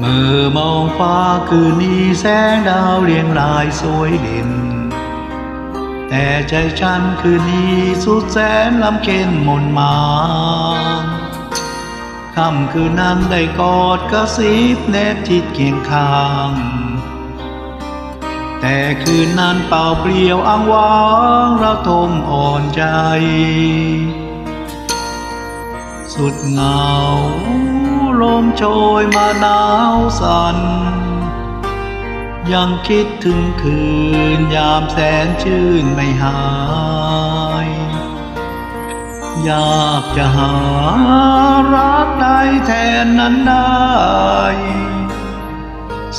เมื่อมองฟ้าคืนนี้แสงดาวเรียงรายสวยด่นแต่ใจฉันคืนนี้สุดแสนลำเค็นมนมาค่ำคืนนั้นได้กอดกระซิบแนบจิตเคียงข้าง แต่คืนนั้นเปล่าเปลี่ยวอ้างว้างเราทมอ่อนใจ สุดเหงา มโชยมาหนาวสั่นยังคิดถึงคืนยามแสนชื่นไม่หาย อยากจะหารักใดแทนนั้นได้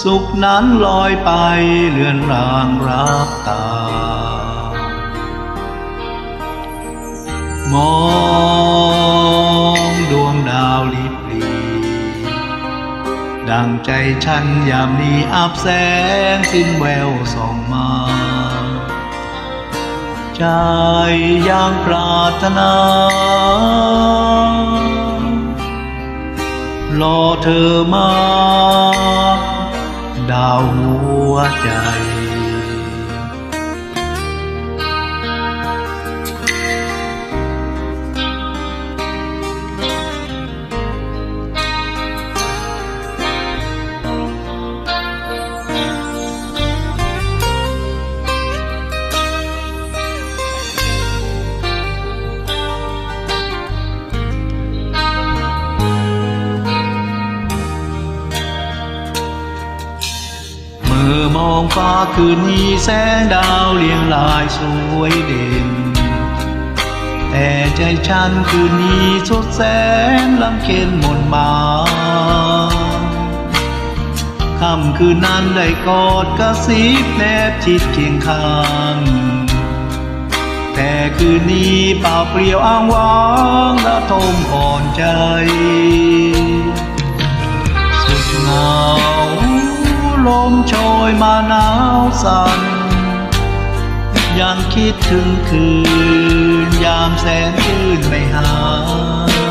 สุขนั้นลอยไปเลือนรางรับตามองดวงดาวลิบลี ดังใจฉันยามนี้อับแสงสิ้นแววส่องมา ใจยังปรารถนา รอเธอมา ดาวหัวใจ อมองฟ้าคืนนี้แสงดาวเรียงรายสวยเด่น แต่ใจฉันคืนนี้สดแสนลำเค็นหมนมาค่ำคืนนั้นได้กอดกระซิบแนบชิดเคียงข้างแต่คืนนี้เปล่าเปลี่ยวอ้างว้างและทมอ่อนใจ สุดเหงาลมโช ยมาหนาวสั่นยังคิดถึงคืน ยามแสนชื่นไม่หา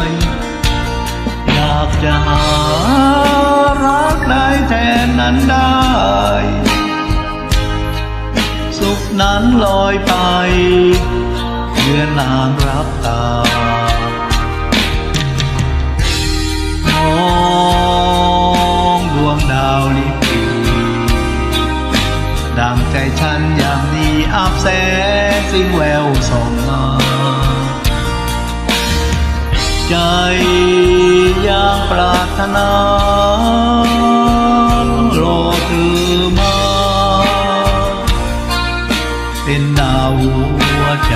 ยอยากจะหารักได้แทนนั้นได้ สุขนั้นลอยไปเลือนางรับตา ใจยังปรารถนารอคือมา เป็นดาวหัวใจ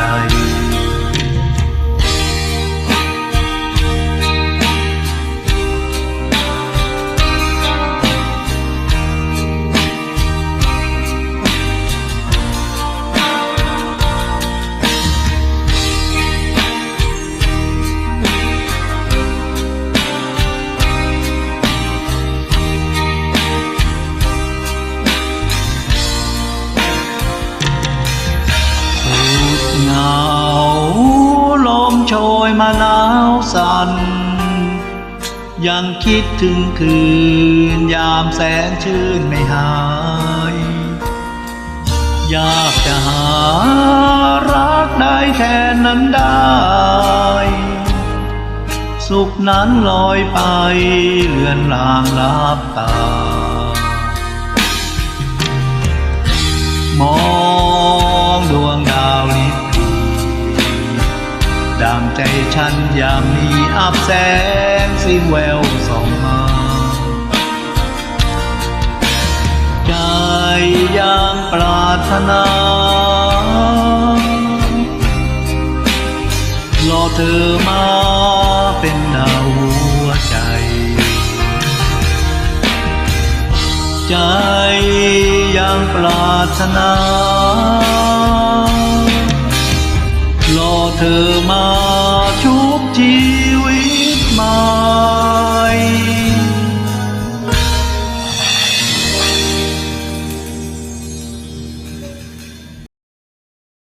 มาหนาวสั่นยังคิดถึงคืน ยามแสนชื่นไม่หาย อยากจะหารักได้แทนนั้นได้ สุขนั้นลอยไปเลือนลางลับตา มองดวง ใจฉันยามนี้อับแสงสิแววส่องมา ใจยังปรารถนารอเธอมาเป็นดาวหัวใจ ใจยังปรารถนา รอเธอมา